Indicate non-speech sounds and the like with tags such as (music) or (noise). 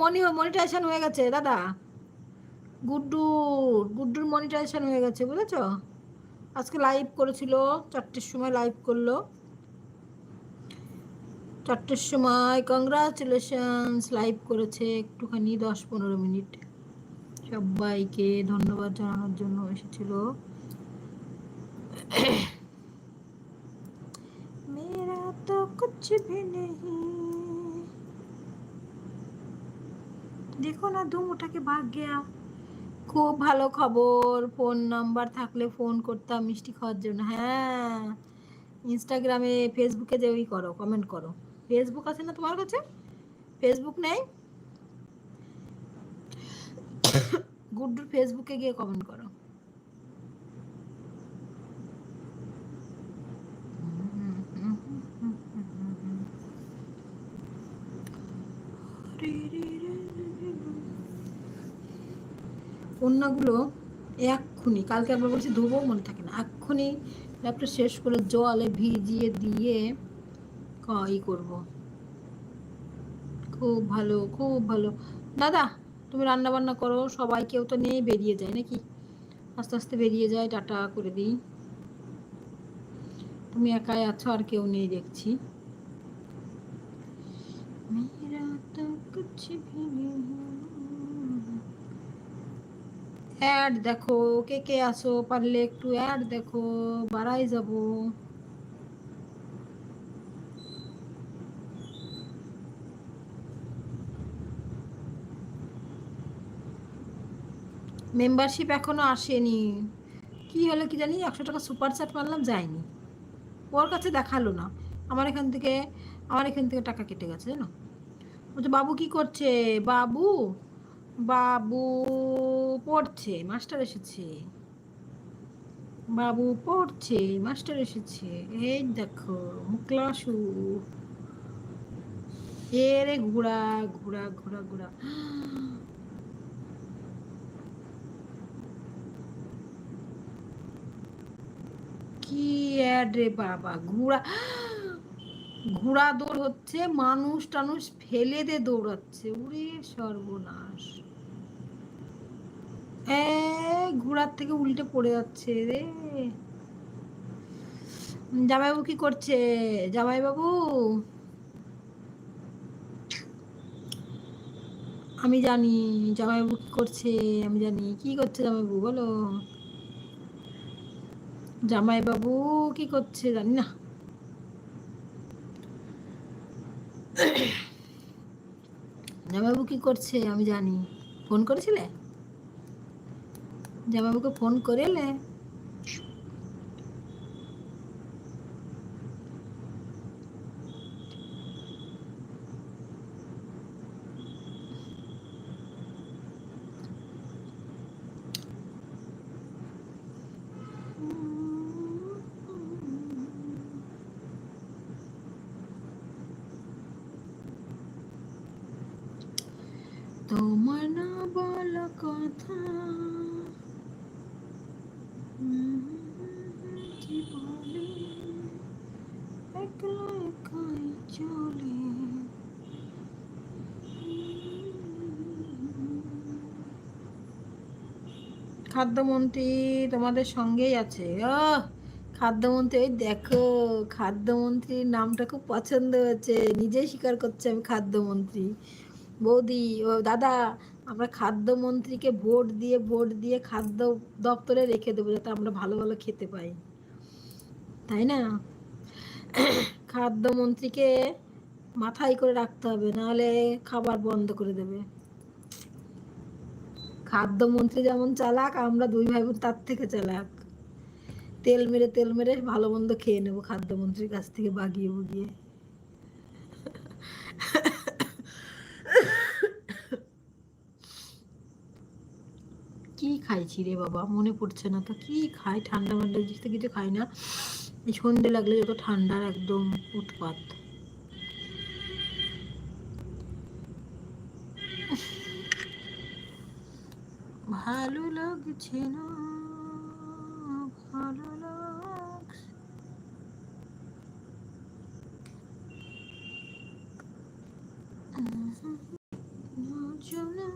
মনি monetization হয়ে গেছে, দাদা। গুড্ডু, গুড্ডুর মনিটাইজেশন হয়ে গেছে, বুঝেছ? আজকে লাইভ করেছিল, চারটের সময় লাইভ করল। চারটের সময় কংগ্রাচুলেশনস লাইভ করেছে একটুখানি দশ পনেরো মিনিট। সবাইকে ধন্যবাদ জানানোর জন্য এসেছিল। (coughs) মেরা তো কুছ ভি নেই। দেখো না, দুম, ওটাকে ভাগ গিয়া। খুব ভালো খবর, ফোন নাম্বার থাকলে ফোন করতাম মিষ্টি খাওয়ার জন্য। হ্যাঁ ইনস্টাগ্রামে ফেসবুকে যে ওই করো কমেন্ট করো। ফেসবুক আছে না তোমার কাছে? ফেসবুক নেই? গুড্ডুর ফেসবুকে গিয়ে কমেন্ট করো। কন্যাগুলো এক্ষুনি, কালকে একবার বলছি ধোবো, মনে থাকে না। এক্ষুনি ল্যাপটপ শেষ করে জলে ভিজিয়ে দিয়ে ই করব। খুব ভালো খুব ভালো। দাদা, তুমি রান্না বান্না করো, সবাই কেউ তো নেই, বেরিয়ে যায় নাকি? আস্তে আস্তে বেরিয়ে যায়, টাটা করে দিই। তুমি একাই আছো, আর কেউ নেই দেখছি। তো অ্যাড দেখো, কে কে আসো পারলে একটু অ্যাড দেখো, বাড়াই যাব। মেম্বারশিপ এখনও আসেনি। কি হলো কি জানি, একশো টাকা সুপার চাট মারলাম, যায়নি। ওর কাছে দেখাল না। আমার এখান থেকে, আমার এখান থেকে টাকা কেটে গেছে, জানো? বলছে, বাবু কি করছে? বাবু বাবু পড়ছে, মাস্টার এসেছে। বাবু পড়ছে, মাস্টার এসেছে। এই দেখো মুকলাসু এরে ঘোড়া ঘোড়া ঘোড়া ঘোড়া। কি অ্যাড রে বাবা, ঘোড়া। ঘোড়া দৌড় হচ্ছে, মানুষ টানুষ ফেলে দিয়ে দৌড়াচ্ছে। উড়ে সর্বনাশ। ঘোড়ার থেকে উল্টে পড়ে যাচ্ছে রে। জামাইবাবু কি করছে? জামাইবাবু? আমি জানি জামাইবাবু কি করছে, আমি জানি। কি করছে জামাইবাবু বলো? জামাইবাবু কি করছে জানি না। জামাইবাবু কি করছে আমি জানি। ফোন করেছিলে? জামাইবাবুকে ফোন করে এলে তোমার না বলা কথা। খাদ্যমন্ত্রী তোমাদের সঙ্গেই আছে। খাদ্যমন্ত্রী ওই দেখো, খাদ্যমন্ত্রীর নামটা খুব পছন্দ হয়েছে। নিজেই স্বীকার করছে আমি খাদ্যমন্ত্রী। বৌদি, ও দাদা, আমরা খাদ্যমন্ত্রীকে ভোট দিয়ে ভোট দিয়ে খাদ্য দপ্তরে রেখে দেবো যাতে আমরা ভালো ভালো খেতে পাই। তাই না? খাদ্যমন্ত্রীকে মাথায় করে রাখতে হবে, নাহলে খাবার বন্ধ করে দেবে। খাদ্যমন্ত্রী যেমন চালাক, আমরা দুই ভাই বোন তার থেকে চালাক। তেল মেরে তেল মেরে ভালো মন্দ খেয়ে নেব খাদ্যমন্ত্রীর কাছ থেকে বাগিয়ে বুগিয়ে। কি খাইছি রে বাবা? মনে পড়ছে না তো। কি খাই? ঠান্ডা মান্ডা কিছু খাই না। এই লাগলে যত ঠান্ডার একদম উৎপাত ভালো লাগছে না ভালো লাগছে। না।